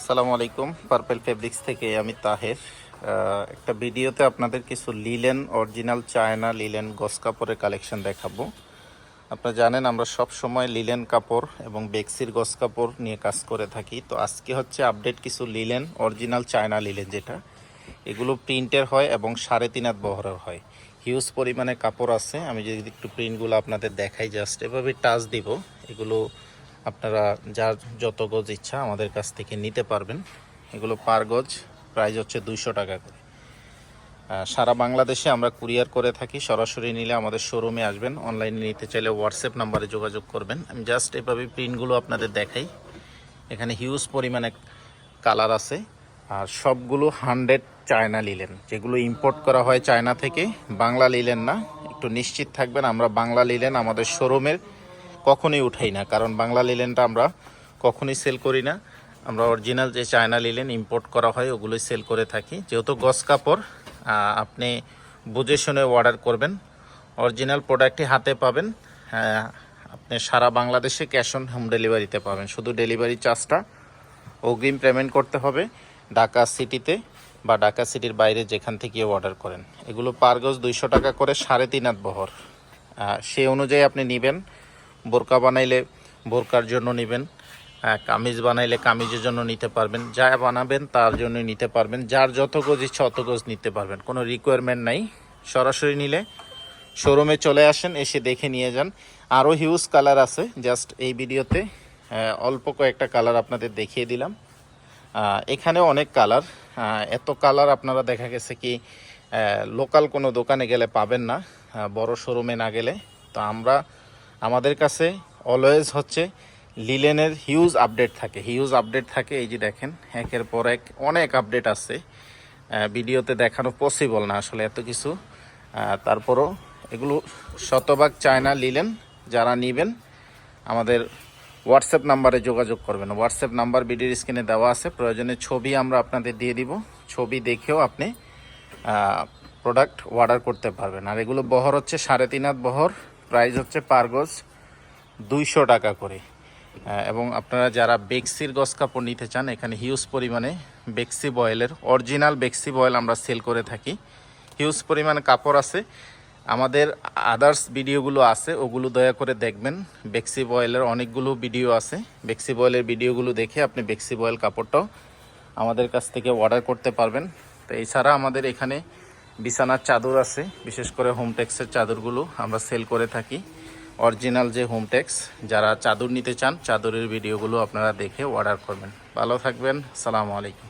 আসসালামু আলাইকুম। Purple fabrics থেকে আমি তাহের। একটা ভিডিওতে আপনাদের কিছু লিলেন অরিজিনাল চায়না লিলেন গস কাপড়ের কালেকশন দেখাবো। আপনারা জানেন আমরা সব সময় লিলেন কাপড় এবং বেক্সির গস কাপড় নিয়ে কাজ করে থাকি। তো আজকে হচ্ছে আপডেট কিছু লিলেন, অরিজিনাল চায়না লিলেন যেটা। এগুলো প্রিন্টের হয় এবং সাড়ে তিন হাত বহরের হয়। হিউজ পরিমাণে কাপড় আছে। আমি যদি একটু প্রিন্টগুলো আপনাদের দেখাই জাস্ট এভাবে টাচ দিব। এগুলো আপনারা যার যত গজ ইচ্ছা আমাদের কাছ থেকে নিতে পারবেন। এগুলো পার গজ প্রাইস হচ্ছে দুইশো টাকা করে। সারা বাংলাদেশে আমরা কুরিয়ার করে থাকি। সরাসরি নিলে আমাদের শোরুমে আসবেন। অনলাইনে নিতে চাইলে হোয়াটসঅ্যাপ নাম্বারে যোগাযোগ করবেন। আমি জাস্ট এভাবে প্রিন্টগুলো আপনাদের দেখাই। এখানে হিউজ পরিমাণে কালার আছে। আর সবগুলো হান্ড্রেড চায়না লিলেন। যেগুলো ইম্পোর্ট করা হয় চায়না থেকে। বাংলা লিলেন না। একটু নিশ্চিত থাকবেন, আমরা বাংলা লিলেন আমাদের শোরুমের কখনোই উঠাই না। কারণ বাংলা লিলেনটা আমরা কখনোই সেল করি না। আমরা অরিজিনাল যে চায়না লিলেন ইম্পোর্ট করা হয়, ওগুলোই সেল করে থাকি। যেহেতু গস কাপড় আপনি বুঝে শুনে অর্ডার করবেন। অরিজিনাল প্রোডাক্টটি হাতে পাবেন। আপনি সারা বাংলাদেশে ক্যাশ অন হোম ডেলিভারিতে পাবেন। শুধু ডেলিভারি চার্জটা অগ্রিম পেমেন্ট করতে হবে ঢাকা সিটিতে বা ঢাকা সিটির বাইরে যেখান থেকে অর্ডার করেন। এগুলো পার গজ দুইশো টাকা করে সাড়ে তিন হাত বহর। সেই অনুযায়ী আপনি নেবেন। বোরকা বানাইলে বোরকার জন্য নেবেন কামিজ বানাইলে কামিজের জন্য নিতে পারবেন, যা বানাবেন তার জন্য নিতে পারবেন, যার যত গজ ইচ্ছা অত গজ নিতে পারবেন, কোনো রিকোয়ারমেন্ট নাই। সরাসরি নিলে শোরুমে চলে আসেন, এসে দেখে নিয়ে যান। আরও হিউজ কালার আছে জাস্ট এই ভিডিওতে অল্প কয়েকটা কালার আপনাদের দেখিয়ে দিলাম। এখানেও অনেক কালার এত কালার আপনারা দেখা গেছে কি লোকাল কোনো দোকানে গেলে পাবেন না বড় শোরুমে না গেলে। তো আমরা আমাদের কাছে অলওয়েজ হচ্ছে লিলেনের হিউজ আপডেট থাকে। হিউজ আপডেট থাকে, এই যে দেখেন, একের পর এক অনেক আপডেট আছে। ভিডিওতে দেখানো পসিবল না আসলে এত কিছু। তারপরও এগুলো শতভাগ চায়না লিলেন, যারা নেবেন, আমাদের হোয়াটসঅ্যাপ নাম্বারে যোগাযোগ করবেন। হোয়াটসঅ্যাপ নাম্বার ভিডিওর স্ক্রিনে দেওয়া আছে। প্রয়োজনে ছবি আমরা আপনাদের দিয়ে দিব। ছবি দেখেও আপনি প্রোডাক্ট অর্ডার করতে পারবেন। আর এগুলো বহর হচ্ছে সাড়ে তিন হাত বহর। প্রাইস হচ্ছে পার গজ দুইশো টাকা করে। এবং আপনারা যারা বেক্সির গস কাপড় নিতে চান, এখানে হিউজ পরিমাণে বেক্সি বয়েলের, অরিজিনাল বেক্সি বয়েল আমরা সেল করে থাকি। হিউজ পরিমাণে কাপড় আছে। আমাদের আদার্স ভিডিওগুলো আছে, ওগুলো দয়া করে দেখবেন। বেক্সি বয়েলের অনেকগুলো ভিডিও আছে। বেক্সি বয়েলের ভিডিওগুলো দেখে আপনি বেক্সি বয়েল কাপড়টাও আমাদের কাছ থেকে অর্ডার করতে পারবেন। তো এছাড়া আমাদের এখানে বিছানার চাদর আছে, বিশেষ করে হোমটেক্সের চাদরগুলো আমরা সেল করে থাকি। অরিজিনাল যে হোমটেক্স যারা চাদর নিতে চান, চাদরের ভিডিওগুলো আপনারা দেখে অর্ডার করবেন। ভালো থাকবেন সালামু আলাইকুম।